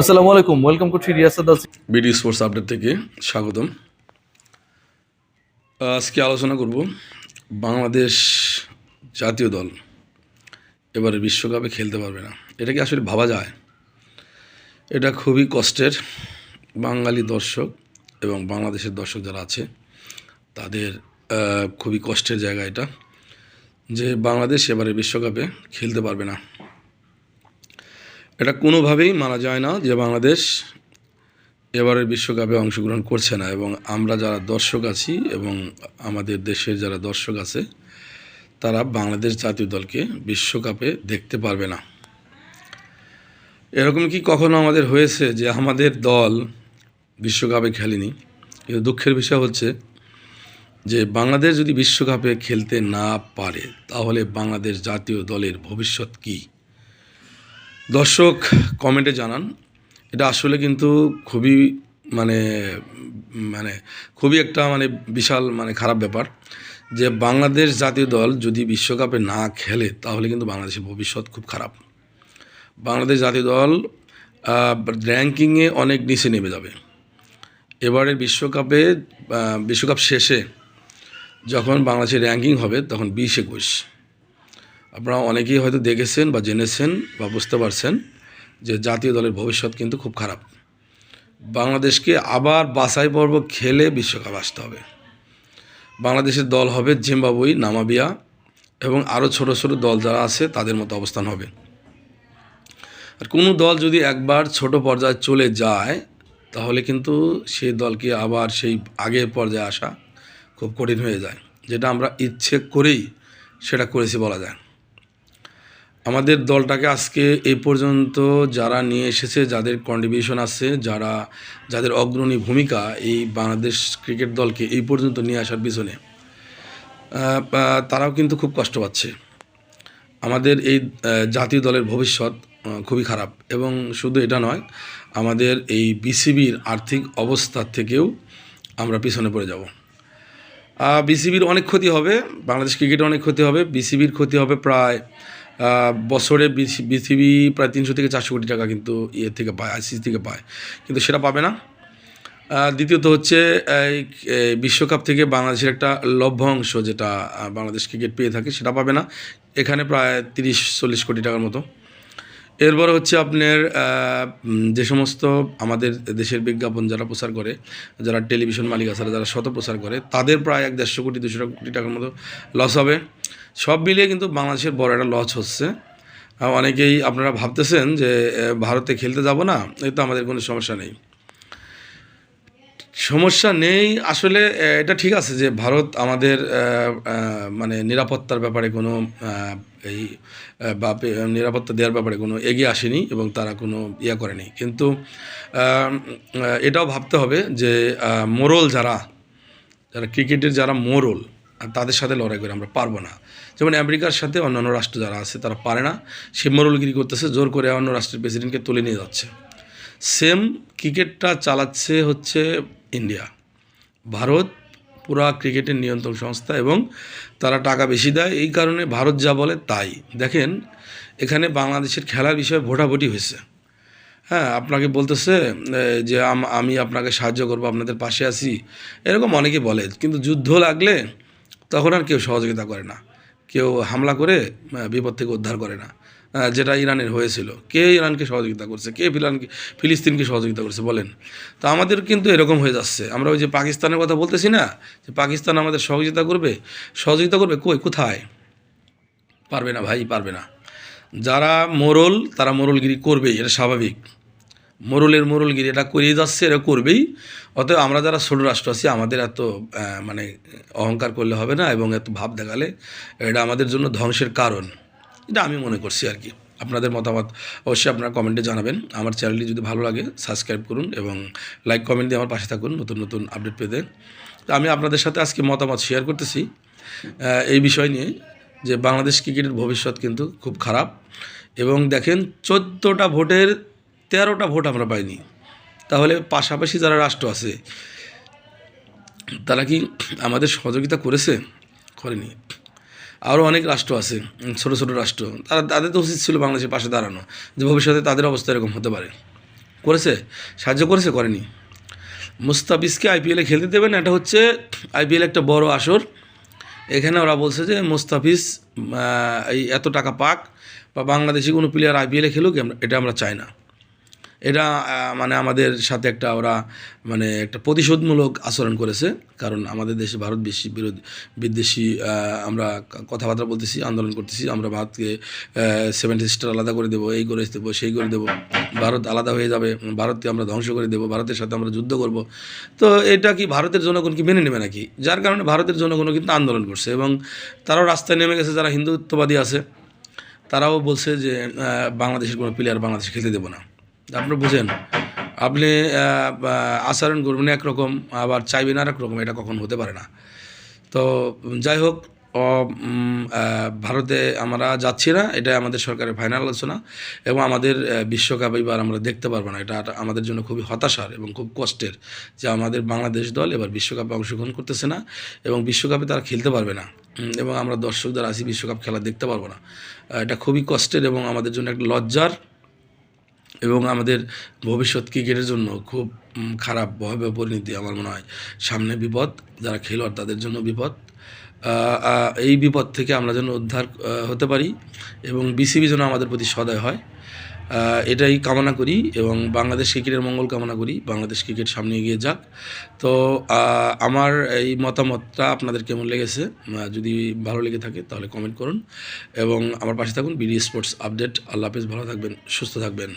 আসসালামু আলাইকুম ওয়েলকাম করছি রিয়াসাদ বিডি স্পোর্টস আপডেট থেকে স্বাগতম। আজকে আলোচনা করব বাংলাদেশ জাতীয় দল এবারে বিশ্বকাপে খেলতে পারবে না। এটা কি আসলে ভাবা যায়? এটা খুবই কষ্টের। বাঙালি দর্শক এবং বাংলাদেশের দর্শক যারা আছে, তাদের খুবই কষ্টের জায়গা এটা যে বাংলাদেশ এবারে বিশ্বকাপে খেলতে পারবে না। এটা কোনোভাবেই মানা যায় না যে বাংলাদেশ এবারের বিশ্বকাপে অংশগ্রহণ করছে না এবং আমরা যারা দর্শক আছি এবং আমাদের দেশের যারা দর্শক আছে, তারা বাংলাদেশ জাতীয় দলকে বিশ্বকাপে দেখতে পারবে না। এরকম কি কখনো আমাদের হয়েছে যে আমাদের দল বিশ্বকাপে খেলেনি? কিন্তু দুঃখের বিষয় হচ্ছে যে বাংলাদেশ যদি বিশ্বকাপে খেলতে না পারে, তাহলে বাংলাদেশ জাতীয় দলের ভবিষ্যৎ কী? দর্শক কমেন্টে জানান। এটা আসলে কিন্তু খুবই মানে মানে খুবই একটা মানে বিশাল মানে খারাপ ব্যাপার যে বাংলাদেশ জাতীয় দল যদি বিশ্বকাপে না খেলে, তাহলে কিন্তু বাংলাদেশের ভবিষ্যৎ খুব খারাপ। বাংলাদেশ জাতীয় দল র্যাঙ্কিংয়ে অনেক নিচে নেমে যাবে। এবারের বিশ্বকাপে বিশ্বকাপ শেষে যখন বাংলাদেশের র্যাঙ্কিং হবে, তখন বিশ একুশ। আপনারা অনেকেই হয়তো দেখেছেন বা জেনেছেন বা বুঝতে পারছেন যে জাতীয় দলের ভবিষ্যৎ কিন্তু খুব খারাপ। বাংলাদেশকে আবার বাছাই পর্ব খেলে বিশ্বকাপ আসতে হবে। বাংলাদেশের দল হবে জিম্বাবুই, নামাবিয়া এবং আরও ছোট ছোট দল যারা আছে তাদের মতো অবস্থান হবে। আর কোনো দল যদি একবার ছোট পর্যায়ে চলে যায়, তাহলে কিন্তু সেই দলকে আবার সেই আগের পর্যায়ে আসা খুব কঠিন হয়ে যায়। যেটা আমরা ইচ্ছে করেই সেটা করেছি বলা যায়। আমাদের দলটাকে আজকে এই পর্যন্ত যারা নিয়ে এসেছে, যাদের কন্ট্রিবিউশন আছে, যারা, যাদের অগ্রণী ভূমিকা এই বাংলাদেশ ক্রিকেট দলকে এই পর্যন্ত নিয়ে আসার পিছনে তারাও কিন্তু খুব কষ্ট পাচ্ছে। আমাদের এই জাতীয় দলের ভবিষ্যৎ খুবই খারাপ এবং শুধু এটা নয়, আমাদের এই বিসিবির আর্থিক অবস্থা থেকেও আমরা পিছনে পড়ে যাব। বিসিবির অনেক ক্ষতি হবে, বাংলাদেশ ক্রিকেটে অনেক ক্ষতি হবে, বিসিবির ক্ষতি হবে প্রায় বছরে বিসিবি প্রায় তিনশো থেকে চারশো কোটি টাকা কিন্তু ইয়ে থেকে পায়, আইসিসি থেকে পায়। কিন্তু সেটা পাবে না। দ্বিতীয়ত হচ্ছে, এই এই বিশ্বকাপ থেকে বাংলাদেশের একটা লভ্যাংশ যেটা বাংলাদেশ ক্রিকেট পেয়ে থাকে, সেটা পাবে না। এখানে প্রায় তিরিশ, চল্লিশ কোটি টাকার মতো। এরপরে হচ্ছে আপনার যে সমস্ত আমাদের দেশের বিজ্ঞাপন যারা প্রচার করে, যারা টেলিভিশন মালিক আছে, যারা শত প্রচার করে, তাদের প্রায় এক দেড়শো কোটি দুশো কোটি টাকার মতো লস হবে। সব মিলিয়ে কিন্তু বাংলাদেশের বড় একটা লস হচ্ছে। অনেকেই আপনারা ভাবতেছেন যে ভারতে খেলতে যাব না, এ তো আমাদের কোনো সমস্যা নেই। সমস্যা নেই। আসলে এটা ঠিক আছে যে ভারত আমাদের মানে নিরাপত্তার ব্যাপারে কোনো এই বা নিরাপত্তা দেওয়ার ব্যাপারে কোনো এগিয়ে আসেনি এবং তারা কোনো ইয়া করেনি। কিন্তু এটাও ভাবতে হবে যে মোরল যারা যারা ক্রিকেটের যারা মোরল তাদের সাথে লড়াই করে আমরা পারব না। যেমন আমেরিকার সাথে অন্যান্য রাষ্ট্র যারা আছে তারা পারে না। সে মোরলগিরি করতেছে, জোর করে অন্য রাষ্ট্রের প্রেসিডেন্টকে তুলে নিয়ে যাচ্ছে। সেম ক্রিকেটটা চালাচ্ছে হচ্ছে ইন্ডিয়া। ভারত পুরা ক্রিকেটের নিয়ন্ত্রণ সংস্থা এবং তারা টাকা বেশি দেয়, এই কারণে ভারত যা বলে তাই। দেখেন, এখানে বাংলাদেশের খেলার বিষয়ে ভোটাভুটি হয়েছে। হ্যাঁ আপনাকে বলতেছে যে আম- আপনাকে সাহায্য করব, আপনাদের পাশে আছি। এরকম অনেকে বলে, কিন্তু যুদ্ধ লাগলে তখন আর কেউ সহযোগিতা করে না। কেউ হামলা করে বিপদ থেকে উদ্ধার করে না। যেটা ইরানের হয়েছিল। কে ইরানকে সহযোগিতা করছে? কে ফিলানকে ফিলিস্তিনকে সহযোগিতা করছে? বলেন। তো আমাদের কিন্তু এরকম হয়ে যাচ্ছে। আমরা ওই যে পাকিস্তানের কথা বলতেছি না? যে পাকিস্তান আমাদের সহযোগিতা করবে? সহযোগিতা করবে কই? কোথায়? পারবে না ভাই, পারবে না। যারা মোরল, তারা মোরলগিরি করবেই, এটা স্বাভাবিক। মোরলের মোরলগিরি এটা করিয়ে যাচ্ছে, এটা করবেই। অতএব আমরা যারা ছোট রাষ্ট্র আছি, আমাদের এত মানে অহংকার করলে হবে না এবং এত ভাব দেখালে এটা আমাদের জন্য ধ্বংসের কারণ। এটা আমি মনে করছি আর কি। আপনাদের মতামত অবশ্যই আপনারা কমেন্টে জানাবেন। আমার চ্যানেলটি যদি ভালো লাগে সাবস্ক্রাইব করুন এবং লাইক কমেন্ট দিয়ে আমার পাশে থাকুন নতুন নতুন আপডেট পেতে। তো আমি আপনাদের সাথে আজকে মতামত শেয়ার করতেছি। এই বিষয় নিয়ে যে বাংলাদেশ ক্রিকেটের ভবিষ্যৎ কিন্তু খুব খারাপ এবং দেখেন চোদ্দোটা ভোটের তেরোটা ভোট আমরা পাইনি। তাহলে পাশাপাশি যারা রাষ্ট্র আছে, তারা কি আমাদের সহযোগিতা করেছে? করেনি। আরও অনেক রাষ্ট্র আছে, ছোট ছোট রাষ্ট্র। তারা, তাদের তো উচিত ছিল বাংলাদেশের পাশে দাঁড়ানো যে ভবিষ্যতে তাদের অবস্থা এরকম হতে পারে। করেছে? সাহায্য করেছে? করেনি। মুস্তাফিজকে আইপিএলে খেলতে দেবেন, এটা হচ্ছে আইপিএল একটা বড় আসর। এখানে ওরা বলছে যে মুস্তাফিজ এই এত টাকা পাক, বা বাংলাদেশি কোনো প্লেয়ার আইপিএলে খেলুক এটা আমরা চাই না। এটা মানে আমাদের সাথে একটা ওরা মানে একটা প্রতিশোধমূলক আচরণ করেছে। কারণ আমাদের দেশে ভারত বেশি বিরোধী, বিদ্বেষী আমরা কথাবার্তা বলতেছি, আন্দোলন করতেছি, আমরা ভারতকে সেভেন্টি সিস্টার আলাদা করে দেবো, এই করে দেবো, সেই করে দেবো। ভারত আলাদা হয়ে যাবে, ভারতকে আমরা ধ্বংস করে দেবো, ভারতের সাথে আমরা যুদ্ধ করব। তো এটা কি ভারতের জনগণ কি মেনে নেবে নাকি? যার কারণে ভারতের জনগণও কিন্তু আন্দোলন করছে এবং তারাও রাস্তায় নেমে গেছে, যারা হিন্দুত্ববাদী আছে, তারাও বলছে যে বাংলাদেশের কোনো প্লেয়ার বাংলাদেশে খেলতে দেবো না। আপনি বুঝেন, আপনি আচরণ করবেন একরকম, আবার চাইবেন আর রকম এটা কখন হতে পারে না। তো যাই হোক ভারতে আমরা যাচ্ছি না, এটা আমাদের সরকারের ফাইনাল আলোচনা, এবং আমাদের বিশ্বকাপ এবার আমরা দেখতে পারব না, এটা আমাদের জন্য খুবই হতাশার এবং খুব কষ্টের যে আমাদের বাংলাদেশ দল এবার বিশ্বকাপে অংশগ্রহণ করতেছে না, এবং বিশ্বকাপে তারা খেলতে পারবে না। এবং আমরা দর্শক যারা আছি, বিশ্বকাপ খেলা দেখতে পারব না। এটা খুবই কষ্টের এবং আমাদের জন্য একটা লজ্জার এবং আমাদের ভবিষ্যৎ ক্রিকেটের জন্য খুব খারাপ ভয়াবহ পরিণতি আমার মনে হয়। সামনে বিপদ, যারা খেলোয়াড় তাদের জন্য বিপদ। এই বিপদ থেকে আমরা যেন উদ্ধার হতে পারি এবং বিসিবি যেন আমাদের প্রতি সদয় হয়। এটাই কামনা করি এবং বাংলাদেশ ক্রিকেটের মঙ্গল কামনা করি। বাংলাদেশ ক্রিকেট সামনে এগিয়ে যাক। তো আমার এই মতামতটা আপনাদের কেমন লেগেছে? যদি ভালো লেগে থাকে তাহলে কমেন্ট করুন এবং আমার পাশে থাকুন বিডি স্পোর্টস আপডেট। আল্লাহ হাফেজ, ভালো থাকবেন, সুস্থ থাকবেন।